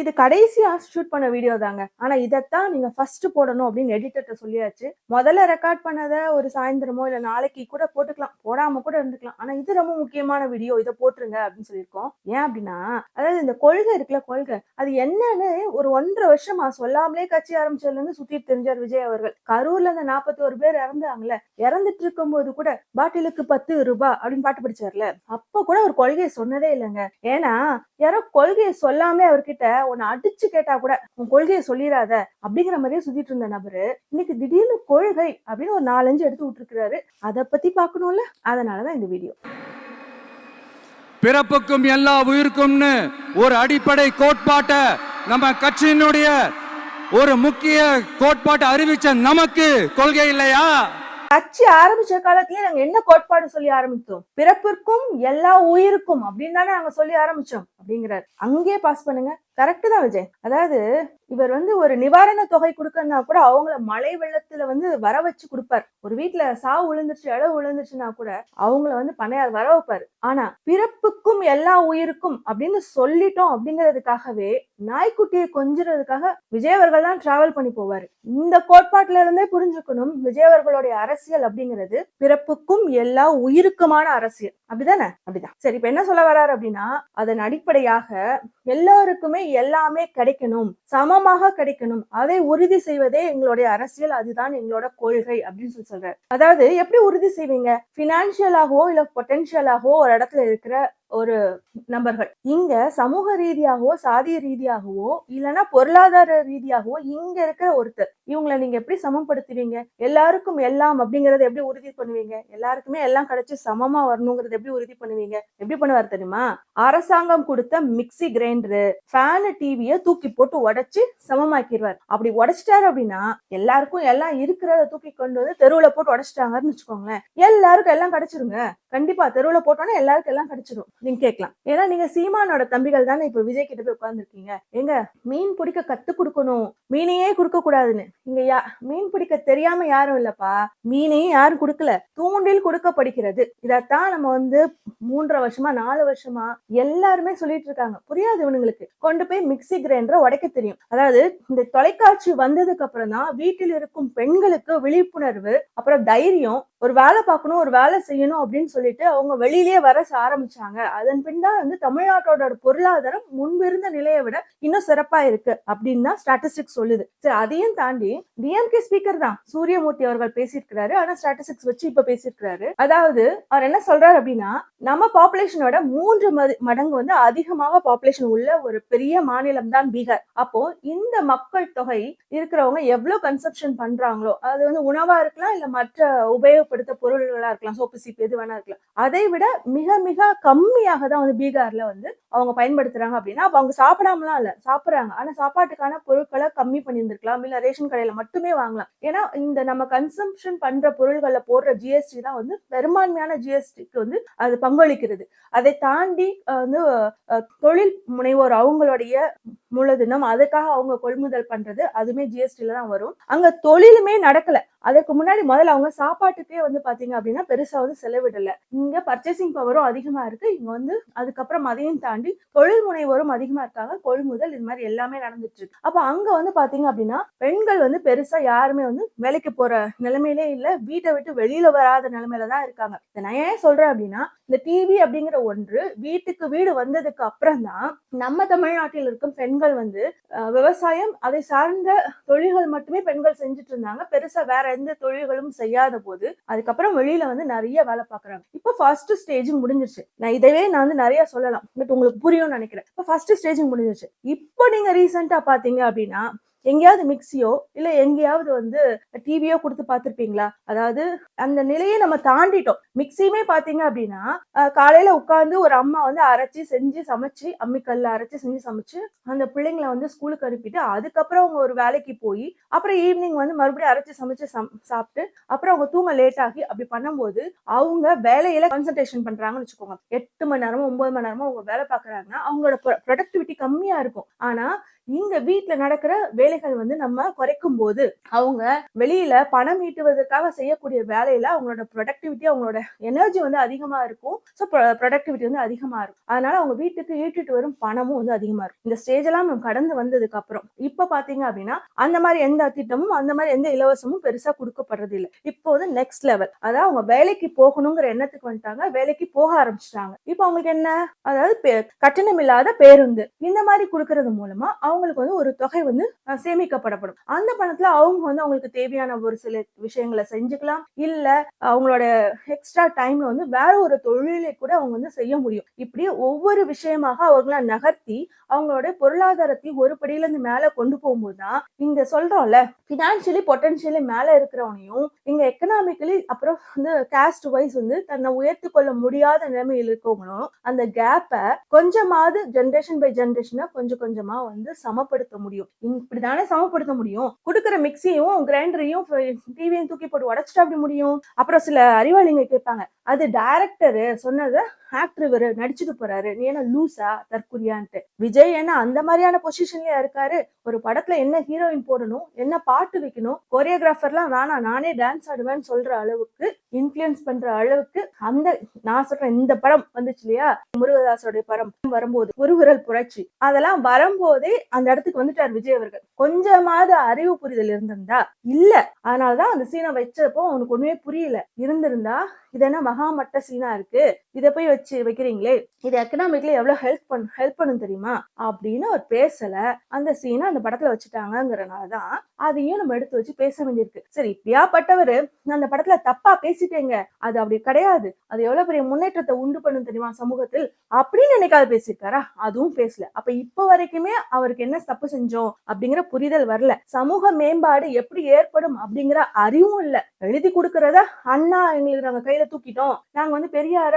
இது கடைசியா ஷூட் பண்ண வீடியோ தாங்க. ஆனா இதைத்தான் நீங்க ஃபர்ஸ்ட் போடணும் அப்படின்னு எடிட்டர்ட்ட சொல்லியாச்சு. முதல்ல ரெக்கார்ட் பண்ணதை ஒரு சாயந்தரமோ இல்ல நாளைக்கு கூட போட்டுக்கலாம். போடாம கூட இருந்துக்கலாம். ஆனா இது ரொம்ப முக்கியமான வீடியோ இதை போட்டுருங்க அப்படின்னு சொல்லியிருக்கோம். ஏன் அப்படின்னா அதாவது இந்த கொள்கை இருக்குல்ல கொள்கை. அது என்னன்னு ஒரு ஒன்றரை வருஷமா சொல்லாமலே கட்சி ஆரம்பிச்சதுல இருந்து சுத்திட்டு தெரிஞ்சார் விஜய் அவர்கள். கரூர்ல இந்த நாற்பத்தி ஒரு பேர் இறந்தாங்கல்ல. இறந்துட்டு இருக்கும்போது கூட பாட்டிலுக்கு பத்து ரூபாய் அப்படின்னு பாட்டு படிச்சார்ல. அப்ப கூட ஒரு கொள்கையை சொன்னதே இல்லைங்க. ஏன்னா யாரோ கொள்கையை சொல்லாமலே அவர்கிட்ட உன்னை அடிச்சு கேட்டா கூட உன் கொள்கையை சொல்லிடாத அப்படிங்கிற மாதிரியே சுத்திட்டு இருந்த நபரு இன்னைக்கு திடீர்னு கொள்கை அப்படின்னு ஒரு நாலஞ்சு எடுத்து விட்டுருக்காரு அதை பத்தி பார்க்கணும்ல? அதனாலதான் இந்த வீடியோ. பிறப்புக்கும் எல்லா உயிருக்கும்னு ஒரு அடிப்படை கோட்பாட்டை நம்ம கட்சியினுடைய ஒரு முக்கிய கோட்பாட்டை அறிவிச்ச நமக்கு கொள்கை இல்லையா? கட்சி ஆரம்பிச்ச காலத்திலேயே நாங்க என்ன கோட்பாடு சொல்லி ஆரம்பித்தோம்? பிறப்பிற்கும் எல்லா உயிருக்கும் அப்படின்னு தானே நாங்க சொல்லி ஆரம்பிச்சோம் அப்படிங்கிறார். அங்கேயே பாஸ் பண்ணுங்க. கரெக்ட் தான் விஜய் அதாவது இவர் வந்து ஒரு நிவாரண தொகை கொடுக்கணும்னா கூட அவங்கள மழை வெள்ளத்துல வந்து வர வச்சு கொடுப்பார். ஒரு வீட்டுல சாவு விழுந்துருச்சு இழவு விழுந்துருச்சுன்னா கூட அவங்கள வந்து பணையார் வர வைப்பாரு. ஆனா பிறப்புக்கும் எல்லா உயிருக்கும் அப்படின்னு சொல்லிட்டோம் அப்படிங்கிறதுக்காகவே நாய்க்குட்டியை கொஞ்சுறதுக்காக விஜயவர்கள் தான் டிராவல் பண்ணி போவாரு. இந்த கோட்பாட்டுல இருந்தே புரிஞ்சுக்கணும் விஜயவர்களுடைய அரசியல் அப்படிங்கிறது பிறப்புக்கும் எல்லா உயிருக்குமான அரசியல். அப்படிதானே? அப்படிதான். சரி இப்ப என்ன சொல்ல வர்றாரு அப்படின்னா அதன் அடிப்படையாக எல்லாருக்குமே எல்லாமே கிடைக்கணும். சமமாக கிடைக்கணும். அதை உறுதி செய்வதே எங்களுடைய அரசியல் அதுதான் எங்களோட கொள்கை அப்படின்னு சொல்லி சொல்றாரு. அதாவது எப்படி உறுதி செய்வீங்க? பினான்சியலாகவோ இல்ல பொட்டென்ஷியலாகவோ ஒரு இடத்துல இருக்கிற ஒரு நபர்கள். இங்க சமூக ரீதியாகவோ சாதிய ரீதியாகவோ இல்லைன்னா பொருளாதார ரீதியாகவோ இங்க இருக்கிற ஒருத்தர். இவங்களை நீங்க எப்படி சமப்படுத்துவீங்க? எல்லாருக்கும் எல்லாம் அப்படிங்கறத எப்படி உறுதி பண்ணுவீங்க? எல்லாருக்குமே எல்லாம் கிடைச்சு சமமா வரணுங்கிறத எப்படி உறுதி பண்ணுவீங்க? எப்படி பண்ணுவார் தெரியுமா? அரசாங்கம் கொடுத்த மிக்ஸி கிரைண்டரு ஃபேனு டிவிய தூக்கி போட்டு உடைச்சு சமமாக்கிடுவார். அப்படி உடைச்சிட்டாரு அப்படின்னா எல்லாருக்கும் எல்லாம் இருக்கிறத தூக்கி கொண்டு வந்து தெருவுல போட்டு உடைச்சிட்டாங்கன்னு வச்சுக்கோங்களேன். எல்லாருக்கும் எல்லாம் கிடைச்சிருங்க. கண்டிப்பா தெருவுல போட்டோன்னா எல்லாருக்கும் எல்லாம் கிடைச்சிடும் நீங்க கேட்கலாம். ஏன்னா நீங்க சீமானோட தம்பிகள் தானே இப்ப விஜய் கிட்ட போய் உட்கார்ந்துருக்கீங்க. எங்க மீன் பிடிக்க கத்து கொடுக்கணும். மீனையே கொடுக்க கூடாதுன்னு. இங்க யா மீன் பிடிக்க தெரியாம யாரும் இல்லப்பா. மீனையும் யாரும் கொடுக்கல. தூண்டில் கொடுக்கப்படுகிறது. இதத்தான் நம்ம வந்து மூன்றரை வருஷமா நாலு வருஷமா எல்லாருமே சொல்லிட்டு இருக்காங்க. புரியாது இவனுங்களுக்கு. கொண்டு போய் மிக்ஸி கிரைண்டரை உடைக்க தெரியும். அதாவது இந்த தொலைக்காட்சி வந்ததுக்கு அப்புறம் தான் வீட்டில் இருக்கும் பெண்களுக்கு விழிப்புணர்வு அப்புறம் தைரியம் ஒரு வேலை பார்க்கணும் ஒரு வேலை செய்யணும் அப்படின்னு சொல்லிட்டு அவங்க வெளியிலேயே வர ஆரம்பிச்சாங்க. அதன் பின் தான் வந்து தமிழ்நாட்டோட பொருளாதாரம் முன்பிருந்த நிலையை விட இன்னும் சிறப்பா இருக்கு அப்படின்னு தான் ஸ்டாட்டிஸ்டிக்ஸ் சொல்லுது. சரி அதையும் தாண்டி டிஎம்கே ஸ்பீக்கர் தான். சூரியமூர்த்தி அவர்கள் பேசியிருக்கிறாரு. ஆனா ஸ்டாட்டிஸ்டிக்ஸ் வச்சு இப்ப பேசியிருக்கிறாரு. அதாவது அவர் என்ன சொல்றாரு அப்படின்னா நம்ம பாப்புலேஷனோட மூன்று மதி- மடங்கு வந்து அதிகமாக பாப்புலேஷன் உள்ள ஒரு பெரிய மாநிலம் தான் பீகார். அப்போ இந்த மக்கள் தொகை இருக்கிறவங்க எவ்வளவு கன்சப்ஷன் பண்றாங்களோ அது வந்து உணவா இருக்கலாம் இல்ல மற்ற உபயோகப்படுத்த பொருள்களா இருக்கலாம் சோப்பு சீப்பு எது வேணா இருக்கலாம். அதை விட மிக மிக கம்மியாக தான் வந்து பீகார்ல வந்து அவங்க பயன்படுத்துறாங்க அப்படின்னா அப்ப அவங்க சாப்பிடாமலாம் இல்ல சாப்பிடுறாங்க. ஆனா சாப்பாட்டுக்கான பொருட்களை கம்மி பண்ணியிருந்திருக்கலாம் இல்ல ரேஷன் கடையில மட்டுமே வாங்கலாம். ஏன்னா இந்த நம்ம கன்சம்ஷன் பண்ற பொருள்களை போடுற ஜிஎஸ்டி தான் வந்து பெரும்பான்மையான ஜிஎஸ்டிக்கு வந்து அது பங்களிக்கிறது. அதை தாண்டி வந்து தொழில் முனைவோர் அவங்களுடைய மூலதனம் அதுக்காக அவங்க கொள்முதல் பண்றது அதுவுமே ஜிஎஸ்டில தான் வரும். அங்க தொழிலுமே நடக்கல. அதுக்கு முன்னாடி முதல்ல அவங்க சாப்பாட்டுக்கே வந்து பாத்தீங்க அப்படின்னா பெருசா வந்து செலவிடல. இங்க பர்ச்சேசிங் பவரும் அதிகமா இருக்கு. இங்க வந்து அதுக்கப்புறம் அதையும் தாண்டி தொழில் முனைவோரும் அதிகமா இருக்காங்க. கொள்முதல் இது மாதிரி எல்லாமே நடந்துட்டு இருக்கு. அப்ப அங்க வந்து பாத்தீங்க அப்படின்னா பெண்கள் வந்து பெருசா யாருமே வந்து வேலைக்கு போற நிலைமையிலே இல்ல. வீட்டை விட்டு வெளியில வராத நிலைமையில தான் இருக்காங்க. இதை நான் ஏன் சொல்றேன் அப்படின்னா இந்த டிவி அப்படிங்கிற ஒன்று வீட்டுக்கு வீடு வந்ததுக்கு அப்புறம் தான் நம்ம தமிழ்நாட்டில் இருக்கும் பெண்கள் பெண்கள் வந்து விவசாயம் அதை சார்ந்த தொழில்கள் மட்டுமே பெண்கள் செஞ்சுட்டு இருந்தாங்க பெருசா வேற எந்த தொழில்களும் செய்யாத போது அதுக்கப்புறம் வெளியில வந்து நிறைய வேலை பாக்குறாங்க இப்போ ஃபர்ஸ்ட் ஸ்டேஜ் முடிஞ்சிருச்சு. நான் இதவே நான் வந்து நிறைய சொல்லலாம். பட் உங்களுக்கு புரியும்னு நினைக்கிறேன். இப்போ ஃபர்ஸ்ட் ஸ்டேஜ் முடிஞ்சிருச்சு. இப்போ நீங்க ரீசெண்டா பாத்தீங்க அப்படின்னா எங்கேயாவது மிக்சியோ இல்ல எங்கேயாவது வந்து டிவியோ கொடுத்து பார்த்துருப்பீங்களா? அதாவது அந்த நிலையை நம்ம தாண்டிட்டோம். மிக்சியுமே பாத்தீங்க அப்படின்னா காலையில் காலையில ஒரு அம்மா வந்து அரைச்சி செஞ்சு சமைச்சு அம்மிக்கல்ல அரைச்சி செஞ்சு சமைச்சு அந்த பிள்ளைங்களை வந்து ஸ்கூலுக்கு அனுப்பிட்டு அதுக்கப்புறம் அவங்க ஒரு வேலைக்கு போய் அப்புறம் ஈவினிங் வந்து மறுபடியும் அரைச்சி சமைச்சு சம்- சாப்பிட்டு அப்புறம் அவங்க தூங்க லேட் ஆகி அப்படி பண்ணும்போது அவங்க வேலையில கான்சன்ட்ரேஷன் பண்றாங்கன்னு வச்சுக்கோங்க. எட்டு மணி நேரமோ ஒன்பது மணி நேரமோ அவங்க வேலை பாக்குறாங்கன்னா அவங்களோட ப்ரொடக்டிவிட்டி கம்மியா இருக்கும். ஆனா இங்க வீட்டுல நடக்கிற வேலைகள் வந்து நம்ம குறைக்கும் போது அவங்க வெளியில பணம் ஈட்டுவதற்காக செய்யக்கூடிய வேலையில அவங்களோட ப்ரொடக்டிவிட்டி அவங்களோட எனர்ஜி வந்து அதிகமா இருக்கும். ஸோ ப்ரொடக்டிவிட்டி வந்து அதிகமா இருக்கும். அதனால அவங்க வீட்டுக்கு ஈட்டுட்டு வரும் பணமும் வந்து அதிகமா இருக்கும். இந்த ஸ்டேஜ் எல்லாம் நம்ம கடந்து வந்ததுக்கு அப்புறம் இப்ப பாத்தீங்க அப்படின்னா அந்த மாதிரி எந்த திட்டமும் அந்த மாதிரி எந்த இலவசமும் பெருசா கொடுக்கப்படுறது இல்லை இப்போ வந்து நெக்ஸ்ட் லெவல் அதாவது அவங்க வேலைக்கு போகணுங்கிற எண்ணத்துக்கு வந்துட்டாங்க வேலைக்கு போக ஆரம்பிச்சிட்டாங்க. இப்போ அவங்களுக்கு என்ன? அதாவது பே- கட்டணம் இல்லாத பேருந்து. இந்த மாதிரி கொடுக்கறது மூலமா அவங்களுக்கு வந்து ஒரு தொகை வந்து சேமிக்கப்படப்படும். அந்த பணத்துல அவங்க வந்து அவங்களுக்கு தேவையான ஒரு சில விஷயங்களை செஞ்சுக்கலாம். இல்ல அவங்களோட எக்ஸ்ட்ரா டைம்ல வந்து வேற ஒரு தொழிலை கூட அவங்க வந்து செய்ய முடியும். இப்படி ஒவ்வொரு விஷயமாக அவங்கள நகர்த்தி அவங்களோட பொருளாதாரத்தை ஒரு படியில இருந்து மேல கொண்டு போகும்போது தான் இங்க சொல்றோம்ல பினான்சியலி பொட்டன்ஷியலி மேல இருக்கிறவனையும் இங்க எக்கனாமிக்கலி அப்புறம் வந்து காஸ்ட் வைஸ் வந்து தன்னை உயர்த்தி கொள்ள முடியாத நிலைமையில் இருக்கவங்களும் அந்த கேப்பை கொஞ்சமாவது ஜென்ரேஷன் பை ஜென்ரேஷனா கொஞ்சம் கொஞ்சமா வந்து சமப்படுத்த முடியும். இப்படிதானே சமப்படுத்த முடியும்? கொடுக்குற மிக்சியும் கிரைண்டரையும் டிவியும் தூக்கி போட்டு உடச்சிட்டா அப்படி முடியும்? அப்புறம் சில அறிவாளிங்க கேட்பாங்க அது டைரக்டரு சொன்னதை ஆக்டர் இவரு நடிச்சுட்டு போறாரு. நீ என்ன லூசா தற்குறியான்ட்டு விஜய் என்ன அந்த மாதிரியான பொசிஷன்லயா இருக்காரு. ஒரு படத்துல என்ன ஹீரோயின் போடணும் என்ன பாட்டு வைக்கணும் கொரியோகிராஃபர்லாம் வேணாம் நானே டான்ஸ் ஆடுவேன்னு சொல்ற அளவுக்கு இன்ஃபுளுயன்ஸ் பண்ற அளவுக்கு அந்த நான் சொல்றேன் இந்த படம் வந்துச்சு இல்லையா? முருகதாசோடைய படம் வரும்போது ஒரு விரல் புரட்சி. அதெல்லாம் வரும்போதே அந்த இடத்துக்கு வந்துட்டார் விஜய் அவர்கள். கொஞ்சமாவது அறிவு புரிதல் இருந்திருந்தா இல்ல. அதனாலதான் அந்த சீனை வச்சப்போ அவனுக்கு ஒண்ணுமே புரியல. இருந்திருந்தா இது என்ன மகாமட்ட சீனா இருக்கு? இதை போய் வச்சு வைக்கிறீங்களே? இது எக்கனாமிக்ல எவ்வளவு ஹெல்ப் பண்ண ஹெல்ப் பண்ணும் தெரியுமா? அப்படின்னு அவர் பேசல. அந்த சீனை அந்த படத்துல வச்சுட்டாங்கிறனாலதான் அதையும் நம்ம எடுத்து வச்சு பேச வேண்டியிருக்கு. சரி இப்படியாப்பட்டவர் அந்த படத்துல தப்பா பேசிட்டேங்க. அது அப்படி கிடையாது. அது எவ்வளவு பெரிய முன்னேற்றத்தை உண்டு பண்ணும் தெரியுமா சமூகத்தில்? அப்படின்னு நினைக்காத பேசியிருக்காரா? அதுவும் பேசல. அப்ப இப்ப வரைக்குமே அவருக்கு என்ன தப்பு செஞ்சோம் அப்படிங்கிற புரிதல் வரல. சமூக மேம்பாடு எப்படி ஏற்படும் அப்படிங்கிற அறிவும் இல்ல. எழுதி கொடுக்கறத அண்ணா எங்களுக்கு நாங்க கையில தூக்கிட்டோம். நாங்க வந்து பெரியார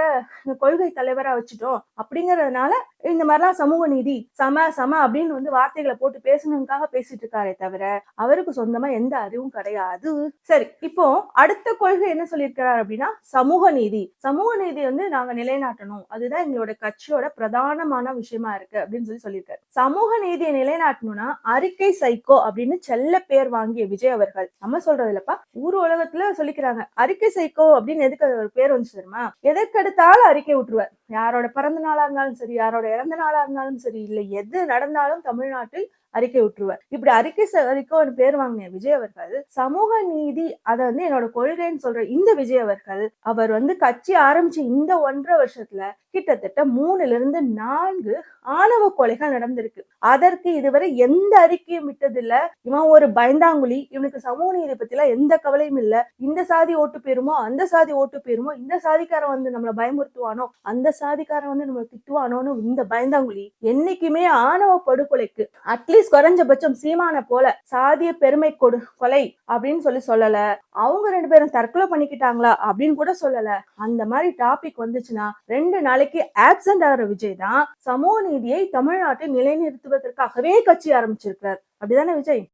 கொள்கை தலைவரா வச்சுட்டோம் அப்படிங்கறதுனால இந்த மாதிரிலாம் சமூக நீதி சம சம அப்படின்னு வந்து வார்த்தைகளை போட்டு பேசணுக்காக பேசிட்டு இருக்காரே தவிர அவருக்கு சொந்தமா எந்த அறிவும் கிடையாது. சரி இப்போ அடுத்த கொள்கை என்ன சொல்லியிருக்கிறார் அப்படின்னா சமூக நீதி. சமூக நீதி வந்து நாங்க நிலைநாட்டணும். அதுதான் எங்களோட கட்சியோட பிரதானமான விஷயமா இருக்கு அப்படின்னு சொல்லி சொல்லியிருக்காரு. சமூக நீதியை நிலைநாட்டணும்னா அறிக்கை சைக்கோ அப்படின்னு செல்ல பேர் வாங்கிய விஜய் அவர்கள். நம்ம சொல்றது இல்லப்பா ஊர் உலகத்துல சொல்லிக்கிறாங்க அறிக்கை சைக்கோ அப்படின்னு எதுக்கு ஒரு பேர் வந்துச்சு தெரியுமா? எதற்கெடுத்தாலும் அறிக்கை விட்டுருவார் யாரோட பிறந்த நாளா இருந்தாலும் சரி யாரோட பிறந்த நாளா இருந்தாலும் சரி இல்ல எது நடந்தாலும் தமிழ்நாட்டில் அறிக்கை விட்டுருவார். இப்படி அறிக்கை சரிக்கோன்னு பேர் வாங்கின விஜய் அவர்கள் சமூக நீதி அதை வந்து என்னோட கொள்கைன்னு சொல்ற இந்த விஜய் அவர்கள் அவர் வந்து கட்சி ஆரம்பிச்ச இந்த ஒன்றரை வருஷத்துல கிட்டத்தட்ட மூணுல இருந்து நான்கு ஆணவ கொலைகள் நடந்திருக்கு. அதற்கு இதுவரை எந்த அறிக்கையும் விட்டதில்ல. இவன் ஒரு பயந்தாங்குழி இவனுக்கு சமூக நீதி பத்திலாம் எந்த கவலையும் இல்ல. இந்த சாதி ஓட்டு போயிருமோ அந்த சாதி ஓட்டு போயிருமோ இந்த சாதிக்காரன் வந்து நம்மளை பயமுறுத்துவானோ அந்த சாதிக்காரன் வந்து நம்மளை திட்டுவானோன்னு இந்த பயந்தாங்குழி என்னைக்குமே ஆணவ படுகொலைக்கு அட்லீஸ்ட் குறைஞ்சபட்சம் சீமான போல சாதிய பெருமை கொடு கொலை அப்படின்னு சொல்லி சொல்லல. அவங்க ரெண்டு பேரும் தற்கொலை பண்ணிக்கிட்டாங்களா அப்படின்னு கூட சொல்லல. அந்த மாதிரி டாபிக் வந்துச்சுன்னா ரெண்டு நாளைக்கு ஆப்சென்ட் ஆகிற விஜய் தான் சமூக நீதியை தமிழ்நாட்டை நிலைநிறுத்துவதற்காகவே கட்சி ஆரம்பிச்சிருக்கிறார். அப்படிதானே விஜய்?